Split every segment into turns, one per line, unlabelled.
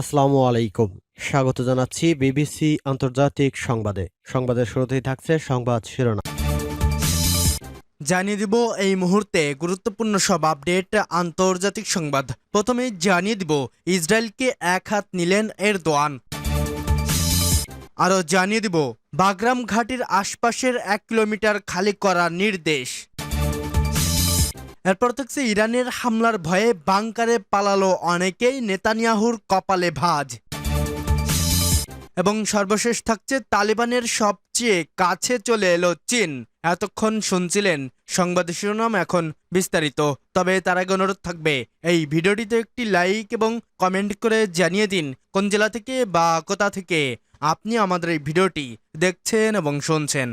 আসসালামু আলাইকুম স্বাগত জানাচ্ছি বিবিসি আন্তর্জাতিক সংবাদে সংবাদের শুরুতেই থাকছে সংবাদ শিরোনাম
জানিয়ে দিব এই মুহূর্তে গুরুত্বপূর্ণ সব আপডেট আন্তর্জাতিক সংবাদ প্রথমে জানিয়ে দিব ইসরায়েলকে এক হাত নিলেন এর দোয়ান আরও জানিয়ে দিব বাগরাম ঘাটির আশপাশের এক কিলোমিটার খালি করার নির্দেশ এরপর থাকছে ইরানের হামলার ভয়ে বাংকারে পালালো অনেকেই নেতানিয়াহুর কপালে ভাজ এবং সর্বশেষ থাকছে তালিবানের সবচেয়ে কাছে চলে এলো চীন এতক্ষণ শুনছিলেন সংবাদ শিরোনাম এখন বিস্তারিত তবে তার আগে অনুরোধ থাকবে এই ভিডিওটিতে একটি লাইক এবং কমেন্ট করে জানিয়ে দিন কোন জেলা থেকে বা কোথা থেকে আপনি আমাদের এই ভিডিওটি দেখছেন এবং শুনছেন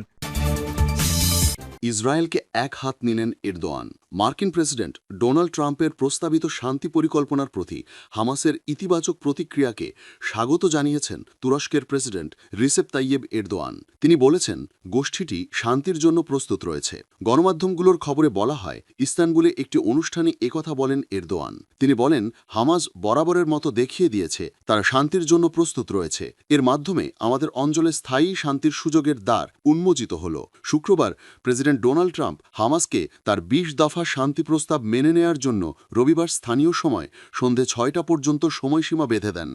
ইসরায়েলকে এক হাত নিলেন ইরদোয়ান মার্কিন প্রেসিডেন্ট ডোনাল্ড ট্রাম্পের প্রস্তাবিত শান্তি পরিকল্পনার প্রতি হামাসের ইতিবাচক প্রতিক্রিয়াকে স্বাগত জানিয়েছেন তুরস্কের প্রেসিডেন্ট রিসেপ তাইয়েব এরদোয়ান তিনি বলেছেন গোষ্ঠীটি শান্তির জন্য প্রস্তুত রয়েছে গণমাধ্যমগুলোর খবরে বলা হয় ইস্তানবুলে একটি অনুষ্ঠানে একথা বলেন এরদোয়ান তিনি বলেন হামাজ বরাবরের মতো দেখিয়ে দিয়েছে তারা শান্তির জন্য প্রস্তুত রয়েছে এর মাধ্যমে আমাদের অঞ্চলে স্থায়ী শান্তির সুযোগের দ্বার উন্মোচিত হল শুক্রবার প্রেসিডেন্ট ডোনাল্ড ট্রাম্প হামাসকে তার বিশ দফা দোহা শান্তি প্রস্তাব মেনে নেয়ার জন্য রবিবার স্থানীয় সময় সন্ধে ছয়টা পর্যন্ত সময়সীমা বেঁধে দেন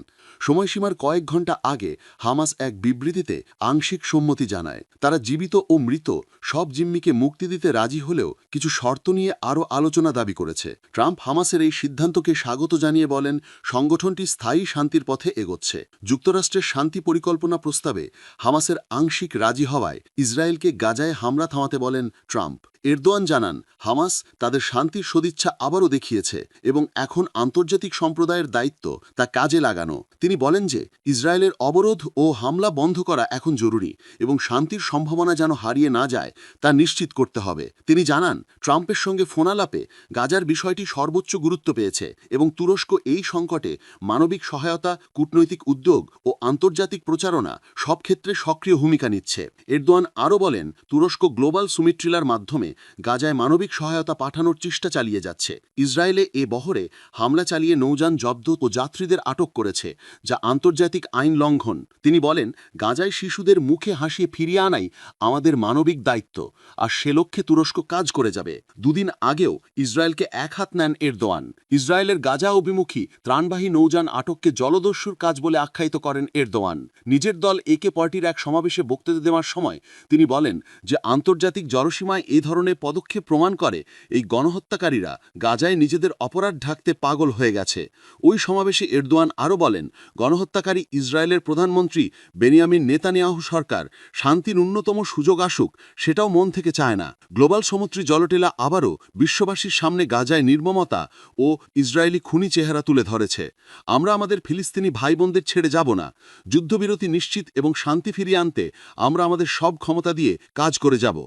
সময়সীমার কয়েক ঘন্টা আগে হামাস এক বিবৃতিতে আংশিক সম্মতি জানায় তারা জীবিত ও মৃত সব জিম্মিকে মুক্তি দিতে রাজি হলেও কিছু শর্ত নিয়ে আরও আলোচনা দাবি করেছে ট্রাম্প হামাসের এই সিদ্ধান্তকে স্বাগত জানিয়ে বলেন সংগঠনটি স্থায়ী শান্তির পথে এগোচ্ছে যুক্তরাষ্ট্রের শান্তি পরিকল্পনা প্রস্তাবে হামাসের আংশিক রাজি হওয়ায় ইসরায়েলকে গাজায় হামলা থামাতে বলেন ট্রাম্প এরদোয়ান জানান হামাস তাদের শান্তির সদিচ্ছা আবারও দেখিয়েছে এবং এখন আন্তর্জাতিক সম্প্রদায়ের দায়িত্ব তা কাজে লাগানো তিনি বলেন যে ইসরায়েলের অবরোধ ও হামলা বন্ধ করা এখন জরুরি এবং শান্তির সম্ভাবনা যেন হারিয়ে না যায় তা নিশ্চিত করতে হবে তিনি জানান ট্রাম্পের সঙ্গে ফোনালাপে গাজার বিষয়টি সর্বোচ্চ গুরুত্ব পেয়েছে এবং তুরস্ক এই সংকটে মানবিক সহায়তা কূটনৈতিক উদ্যোগ ও আন্তর্জাতিক প্রচারণা সব ক্ষেত্রে সক্রিয় ভূমিকা নিচ্ছে এরদোয়ান আরও বলেন তুরস্ক গ্লোবাল সুমিট্রিলার মাধ্যমে মাধ্যমে গাজায় মানবিক সহায়তা পাঠানোর চেষ্টা চালিয়ে যাচ্ছে ইসরায়েলে এ বহরে হামলা চালিয়ে নৌযান জব্দ ও যাত্রীদের আটক করেছে যা আন্তর্জাতিক আইন লঙ্ঘন তিনি বলেন গাজায় শিশুদের মুখে হাসি ফিরিয়ে আনাই আমাদের মানবিক দায়িত্ব আর সে লক্ষ্যে তুরস্ক কাজ করে যাবে দুদিন আগেও ইসরায়েলকে এক হাত নেন এরদোয়ান ইসরায়েলের গাজা অভিমুখী ত্রাণবাহী নৌযান আটককে জলদস্যুর কাজ বলে আখ্যায়িত করেন এরদোয়ান নিজের দল একে পার্টির এক সমাবেশে বক্তৃতা দেওয়ার সময় তিনি বলেন যে আন্তর্জাতিক জলসীমায় এ ধরনের ধরনের পদক্ষেপ প্রমাণ করে এই গণহত্যাকারীরা গাজায় নিজেদের অপরাধ ঢাকতে পাগল হয়ে গেছে ওই সমাবেশে এরদোয়ান আরও বলেন গণহত্যাকারী ইসরায়েলের প্রধানমন্ত্রী বেনিয়ামিন নেতানিয়াহু সরকার শান্তির অন্যতম সুযোগ আসুক সেটাও মন থেকে চায় না গ্লোবাল সমুদ্রী জলটেলা আবারও বিশ্ববাসীর সামনে গাজায় নির্মমতা ও ইসরায়েলি খুনি চেহারা তুলে ধরেছে আমরা আমাদের ফিলিস্তিনি ভাই বোনদের ছেড়ে যাব না যুদ্ধবিরতি নিশ্চিত এবং শান্তি ফিরিয়ে আনতে আমরা আমাদের সব ক্ষমতা দিয়ে কাজ করে যাব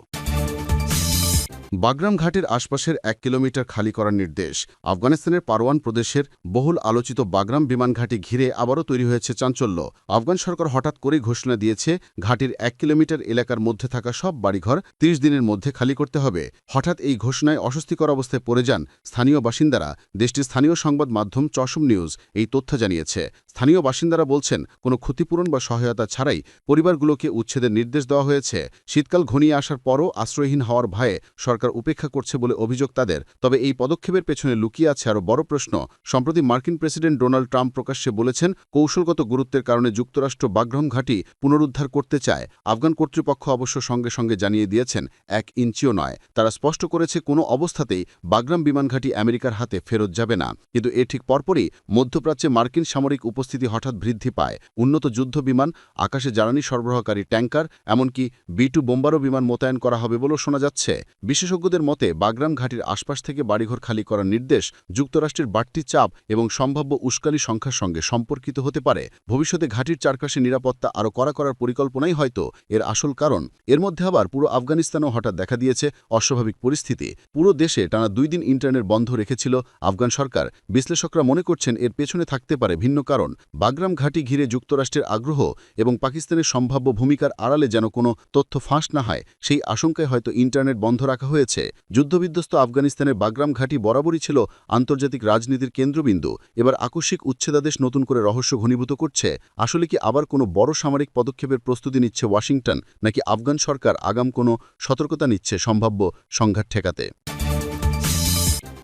বাগরাম ঘাটের আশপাশের এক কিলোমিটার খালি করার নির্দেশ আফগানিস্তানের পারওয়ান প্রদেশের বহুল আলোচিত বাগরাম বিমান ঘাঁটি ঘিরে আবারও তৈরি হয়েছে চাঞ্চল্য আফগান সরকার হঠাৎ করেই ঘোষণা দিয়েছে ঘাটির এক কিলোমিটার এলাকার মধ্যে থাকা সব বাড়িঘর ৩০ দিনের মধ্যে খালি করতে হবে হঠাৎ এই ঘোষণায় অস্বস্তিকর অবস্থায় পড়ে যান স্থানীয় বাসিন্দারা দেশটির স্থানীয় সংবাদ মাধ্যম চশম নিউজ এই তথ্য জানিয়েছে স্থানীয় বাসিন্দারা বলছেন কোনো ক্ষতিপূরণ বা সহায়তা ছাড়াই পরিবারগুলোকে উচ্ছেদের নির্দেশ দেওয়া হয়েছে শীতকাল ঘনিয়ে আসার পরও আশ্রয়হীন হওয়ার ভয়ে সরকার সরকার উপেক্ষা করছে বলে অভিযোগ তাদের তবে এই পদক্ষেপের পেছনে লুকিয়ে আছে আরও বড় প্রশ্ন সম্প্রতি মার্কিন প্রেসিডেন্ট ডোনাল্ড ট্রাম্প প্রকাশ্যে বলেছেন কৌশলগত গুরুত্বের কারণে যুক্তরাষ্ট্র বাগ্রাম ঘাঁটি পুনরুদ্ধার করতে চায় আফগান কর্তৃপক্ষ অবশ্য সঙ্গে সঙ্গে জানিয়ে দিয়েছেন এক ইঞ্চিও নয় তারা স্পষ্ট করেছে কোনো অবস্থাতেই বাগ্রাম বিমান ঘাঁটি আমেরিকার হাতে ফেরত যাবে না কিন্তু এ ঠিক পরপরই মধ্যপ্রাচ্যে মার্কিন সামরিক উপস্থিতি হঠাৎ বৃদ্ধি পায় উন্নত যুদ্ধ বিমান আকাশে জ্বালানি সরবরাহকারী ট্যাঙ্কার এমনকি বি টু বোম্বারও বিমান মোতায়েন করা হবে বলেও শোনা যাচ্ছে বিশেষ বিশেষজ্ঞদের মতে বাগরাম ঘাটির আশপাশ থেকে বাড়িঘর খালি করার নির্দেশ যুক্তরাষ্ট্রের বাড়তি চাপ এবং সম্ভাব্য উস্কানি সংখ্যার সঙ্গে সম্পর্কিত হতে পারে ভবিষ্যতে ঘাটির চারপাশে নিরাপত্তা আরও করা করার পরিকল্পনাই হয়তো এর আসল কারণ এর মধ্যে আবার পুরো আফগানিস্তানও হঠাৎ দেখা দিয়েছে অস্বাভাবিক পরিস্থিতি পুরো দেশে টানা দুই দিন ইন্টারনেট বন্ধ রেখেছিল আফগান সরকার বিশ্লেষকরা মনে করছেন এর পেছনে থাকতে পারে ভিন্ন কারণ বাগরাম ঘাটি ঘিরে যুক্তরাষ্ট্রের আগ্রহ এবং পাকিস্তানের সম্ভাব্য ভূমিকার আড়ালে যেন কোনো তথ্য ফাঁস না হয় সেই আশঙ্কায় হয়তো ইন্টারনেট বন্ধ রাখা হয়েছে হয়েছে যুদ্ধবিধ্বস্ত আফগানিস্তানের বাগরাম ঘাঁটি বরাবরই ছিল আন্তর্জাতিক রাজনীতির কেন্দ্রবিন্দু এবার আকস্মিক উচ্ছেদাদেশ নতুন করে রহস্য ঘনীভূত করছে আসলে কি আবার কোনো বড় সামরিক পদক্ষেপের প্রস্তুতি নিচ্ছে ওয়াশিংটন নাকি আফগান সরকার আগাম কোনো সতর্কতা নিচ্ছে সম্ভাব্য সংঘাত ঠেকাতে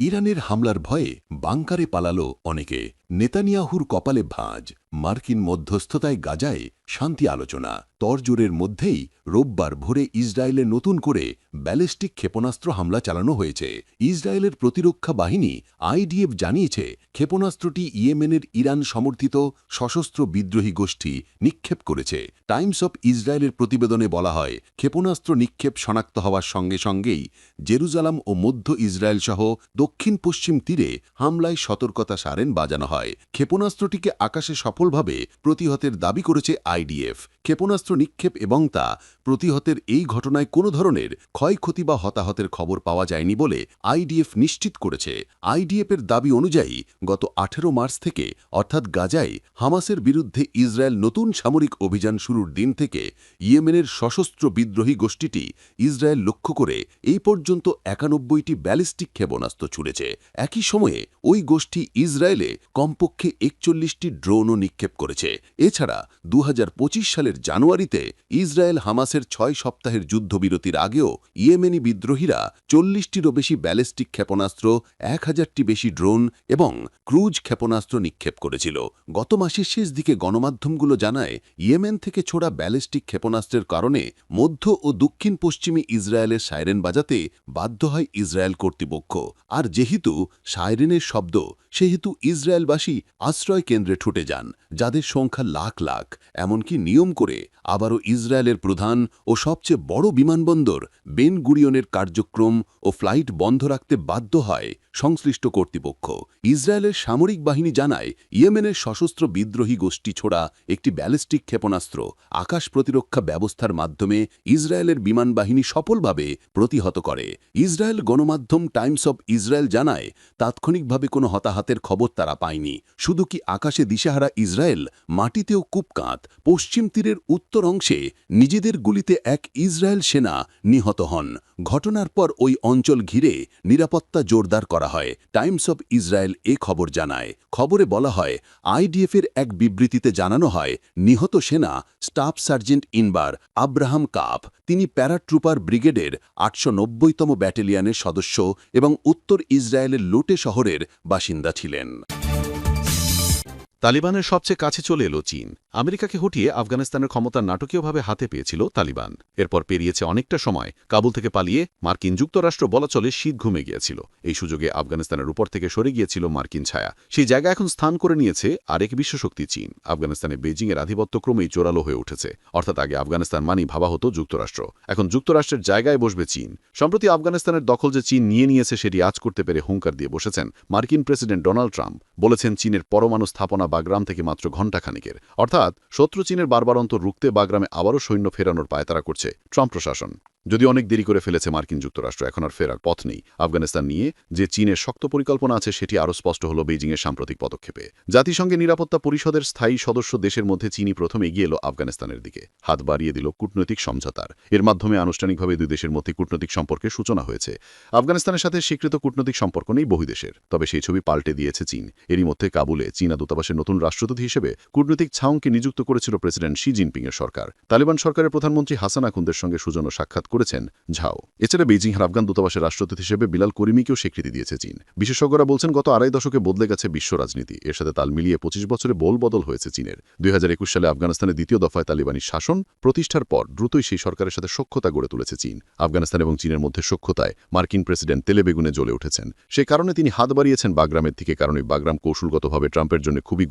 ইরানের হামলার ভয়ে বাংকারে পালালো অনেকে নেতানিয়াহুর কপালে ভাঁজ মার্কিন মধ্যস্থতায় গাজায় শান্তি আলোচনা তরজোরের মধ্যেই রোববার ভোরে ইসরায়েলে নতুন করে ব্যালিস্টিক ক্ষেপণাস্ত্র হামলা চালানো হয়েছে ইসরায়েলের প্রতিরক্ষা বাহিনী আইডিএফ জানিয়েছে ক্ষেপণাস্ত্রটি ইয়েমেনের ইরান সমর্থিত সশস্ত্র বিদ্রোহী গোষ্ঠী নিক্ষেপ করেছে টাইমস অব ইসরায়েলের প্রতিবেদনে বলা হয় ক্ষেপণাস্ত্র নিক্ষেপ শনাক্ত হওয়ার সঙ্গে সঙ্গেই জেরুজালাম ও মধ্য ইসরায়েল সহ দক্ষিণ পশ্চিম তীরে হামলায় সতর্কতা সারেন বাজানো হয় হয় ক্ষেপণাস্ত্রটিকে আকাশে সফলভাবে প্রতিহতের দাবি করেছে আইডিএফ ক্ষেপণাস্ত্র নিক্ষেপ এবং তা প্রতিহতের এই ঘটনায় কোনো ধরনের ক্ষয়ক্ষতি বা হতাহতের খবর পাওয়া যায়নি বলে আইডিএফ নিশ্চিত করেছে আইডিএফের দাবি অনুযায়ী গত আঠেরো মার্চ থেকে অর্থাৎ গাজায় হামাসের বিরুদ্ধে ইসরায়েল নতুন সামরিক অভিযান শুরুর দিন থেকে ইয়েমেনের সশস্ত্র বিদ্রোহী গোষ্ঠীটি ইসরায়েল লক্ষ্য করে এই পর্যন্ত একানব্বইটি ব্যালিস্টিক ক্ষেপণাস্ত্র ছুড়েছে একই সময়ে ওই গোষ্ঠী ইসরায়েলে কম কমপক্ষে একচল্লিশটি ড্রোনও নিক্ষেপ করেছে এছাড়া দু সালের জানুয়ারিতে ইসরায়েল হামাসের ছয় সপ্তাহের যুদ্ধবিরতির আগেও ইয়েমেনি বিদ্রোহীরা চল্লিশটিরও বেশি ব্যালিস্টিক ক্ষেপণাস্ত্র এক হাজারটি বেশি ড্রোন এবং ক্রুজ ক্ষেপণাস্ত্র নিক্ষেপ করেছিল গত মাসের শেষ দিকে গণমাধ্যমগুলো জানায় ইয়েমেন থেকে ছোড়া ব্যালিস্টিক ক্ষেপণাস্ত্রের কারণে মধ্য ও দক্ষিণ পশ্চিমী ইসরায়েলের সাইরেন বাজাতে বাধ্য হয় ইসরায়েল কর্তৃপক্ষ আর যেহেতু সাইরেনের শব্দ সেহেতু ইসরায়েলবাসী প্রবাসী আশ্রয় কেন্দ্রে ঠুটে যান যাদের সংখ্যা লাখ লাখ এমনকি নিয়ম করে আবারও ইসরায়েলের প্রধান ও সবচেয়ে বড় বিমানবন্দর বেন গুরিয়নের কার্যক্রম ও ফ্লাইট বন্ধ রাখতে বাধ্য হয় সংশ্লিষ্ট কর্তৃপক্ষ ইসরায়েলের সামরিক বাহিনী জানায় ইয়েমেনের সশস্ত্র বিদ্রোহী গোষ্ঠী ছোড়া একটি ব্যালিস্টিক ক্ষেপণাস্ত্র আকাশ প্রতিরক্ষা ব্যবস্থার মাধ্যমে ইসরায়েলের বিমান বাহিনী সফলভাবে প্রতিহত করে ইসরায়েল গণমাধ্যম টাইমস অব ইসরায়েল জানায় তাৎক্ষণিকভাবে কোনো হতাহাতের খবর তারা পায়নি শুধু কি আকাশে দিশাহারা ইসরায়েল মাটিতেও কূপকাঁত পশ্চিম তীরের উত্তর অংশে নিজেদের গুলিতে এক ইসরায়েল সেনা নিহত হন ঘটনার পর ওই অঞ্চল ঘিরে নিরাপত্তা জোরদার করা করা হয় টাইমস অব ইসরায়েল এ খবর জানায় খবরে বলা হয় আইডিএফের এক বিবৃতিতে জানানো হয় নিহত সেনা staff sergeant Inbar Abraham Kapp তিনি প্যারাট্রুপার ব্রিগেডের আটশো নব্বইতম ব্যাটেলিয়ানের সদস্য এবং উত্তর ইসরায়েলের লোটে শহরের বাসিন্দা ছিলেন
তালিবানের সবচেয়ে কাছে চলে এলো চীন আমেরিকাকে হটিয়ে আফগানিস্তানের ক্ষমতা নাটকীয়ভাবে হাতে পেয়েছিল তালিবান এরপর পেরিয়েছে অনেকটা সময় কাবুল থেকে পালিয়ে মার্কিন যুক্তরাষ্ট্র বলা চলে শীত ঘুমে গিয়েছিল এই সুযোগে আফগানিস্তানের উপর থেকে সরে গিয়েছিল মার্কিন ছায়া সেই জায়গা এখন স্থান করে নিয়েছে আরেক বিশ্বশক্তি চীন আফগানিস্তানে বেজিংয়ের আধিপত্য ক্রমেই জোরালো হয়ে উঠেছে অর্থাৎ আগে আফগানিস্তান মানি ভাবা হতো যুক্তরাষ্ট্র এখন যুক্তরাষ্ট্রের জায়গায় বসবে চীন সম্প্রতি আফগানিস্তানের দখল যে চীন নিয়ে নিয়েছে সেটি আজ করতে পেরে হুঙ্কার দিয়ে বসেছেন মার্কিন প্রেসিডেন্ট ডোনাল্ড ট্রাম্প বলেছেন চীনের পরমাণু স্থাপনা বাগরাম থেকে মাত্র ঘণ্টাখানিকের অর্থাৎ শত্রু চীনের বারবারন্ত রুখতে বাগরামে আবারও সৈন্য ফেরানোর পায়তারা করছে ট্রাম্প প্রশাসন যদি অনেক দেরি করে ফেলেছে মার্কিন যুক্তরাষ্ট্র এখন আর ফেরার পথ নেই আফগানিস্তান নিয়ে যে চীনের শক্ত পরিকল্পনা আছে সেটি আরও স্পষ্ট হল বেজিংয়ের সাম্প্রতিক পদক্ষেপে জাতিসংঘের নিরাপত্তা পরিষদের স্থায়ী সদস্য দেশের মধ্যে চীনই প্রথম এগিয়ে এলো আফগানিস্তানের দিকে হাত বাড়িয়ে দিল কূটনৈতিক সমঝোতার এর মাধ্যমে আনুষ্ঠানিকভাবে দুই দেশের মধ্যে কূটনৈতিক সম্পর্কের সূচনা হয়েছে আফগানিস্তানের সাথে স্বীকৃত কূটনৈতিক সম্পর্ক নেই বহু দেশের তবে সেই ছবি পাল্টে দিয়েছে চীন এরই মধ্যে কাবুলে চীনা দূতাবাসের নতুন রাষ্ট্রদূত হিসেবে কূটনৈতিক ছাউংকে নিযুক্ত করেছিল প্রেসিডেন্ট শি জিনপিংয়ের সরকার তালিবান সরকারের প্রধানমন্ত্রী হাসান আখুন্দের সঙ্গে সুজন সাক্ষাৎ করেছেন ঝাও এছাড়া বেজিং আর আফগান দূতাবাসের রাষ্ট্রদূত হিসেবে বিলাল করিমিকেও স্বীকৃতি দিয়েছে চীন বিশেষজ্ঞরা বলছেন গত আড়াই দশকে বদলে গেছে বিশ্ব রাজনীতি এর সাথে তাল মিলিয়ে পঁচিশ বছরে বোল বদল হয়েছে চীনের দুই সালে আফগানিস্তানে দ্বিতীয় দফায় তালিবানি শাসন প্রতিষ্ঠার পর দ্রুতই সেই সরকারের সাথে সক্ষতা গড়ে তুলেছে চীন আফগানিস্তান এবং চীনের মধ্যে সক্ষতায় মার্কিন প্রেসিডেন্ট তেলেবেগুনে জ্বলে উঠেছেন সে কারণে তিনি হাত বাড়িয়েছেন বাগরামের থেকে কারণে বাগরাম কৌশলগতভাবে ট্রাম্পের জন্য খুবই